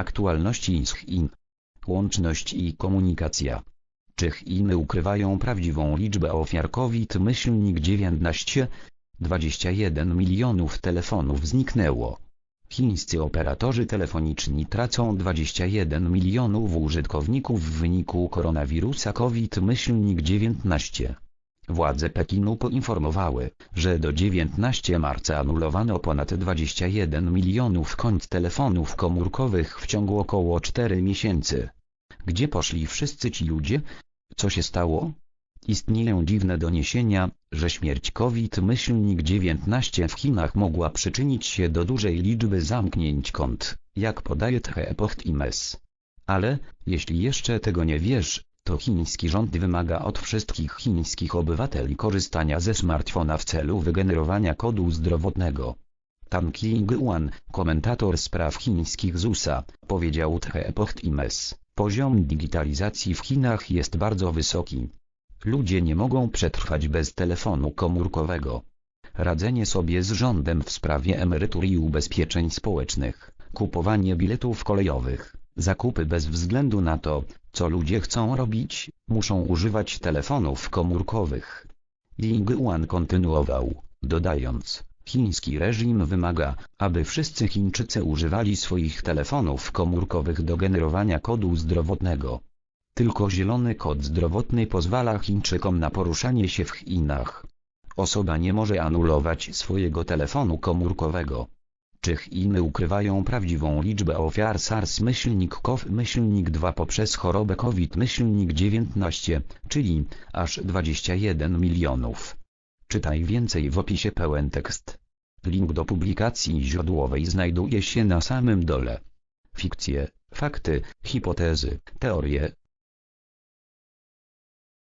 Aktualności z Chin. Łączność i komunikacja. Czy Chiny ukrywają prawdziwą liczbę ofiar COVID-19? 21 milionów telefonów zniknęło. Chińscy operatorzy telefoniczni tracą 21 milionów użytkowników w wyniku koronawirusa COVID-19. Władze Pekinu poinformowały, że do 19 marca anulowano ponad 21 milionów kont telefonów komórkowych w ciągu około 4 miesięcy. Gdzie poszli wszyscy ci ludzie? Co się stało? Istnieją dziwne doniesienia, że śmierć COVID-19 w Chinach mogła przyczynić się do dużej liczby zamknięć kont, jak podaje The Epoch Times. Ale, jeśli jeszcze tego nie wiesz, to chiński rząd wymaga od wszystkich chińskich obywateli korzystania ze smartfona w celu wygenerowania kodu zdrowotnego. Tan King-wan, komentator spraw chińskich z USA, powiedział The Epoch Times, poziom digitalizacji w Chinach jest bardzo wysoki. Ludzie nie mogą przetrwać bez telefonu komórkowego. Radzenie sobie z rządem w sprawie emerytur i ubezpieczeń społecznych, kupowanie biletów kolejowych, zakupy bez względu na to, co ludzie chcą robić, muszą używać telefonów komórkowych. Ling-Wan kontynuował, dodając, chiński reżim wymaga, aby wszyscy Chińczycy używali swoich telefonów komórkowych do generowania kodu zdrowotnego. Tylko zielony kod zdrowotny pozwala Chińczykom na poruszanie się w Chinach. Osoba nie może anulować swojego telefonu komórkowego. Czy Chiny ukrywają prawdziwą liczbę ofiar SARS-CoV-2 poprzez chorobę COVID-19, czyli aż 21 milionów? Czytaj więcej w opisie pełen tekst. Link do publikacji źródłowej znajduje się na samym dole. Fikcje, fakty, hipotezy, teorie,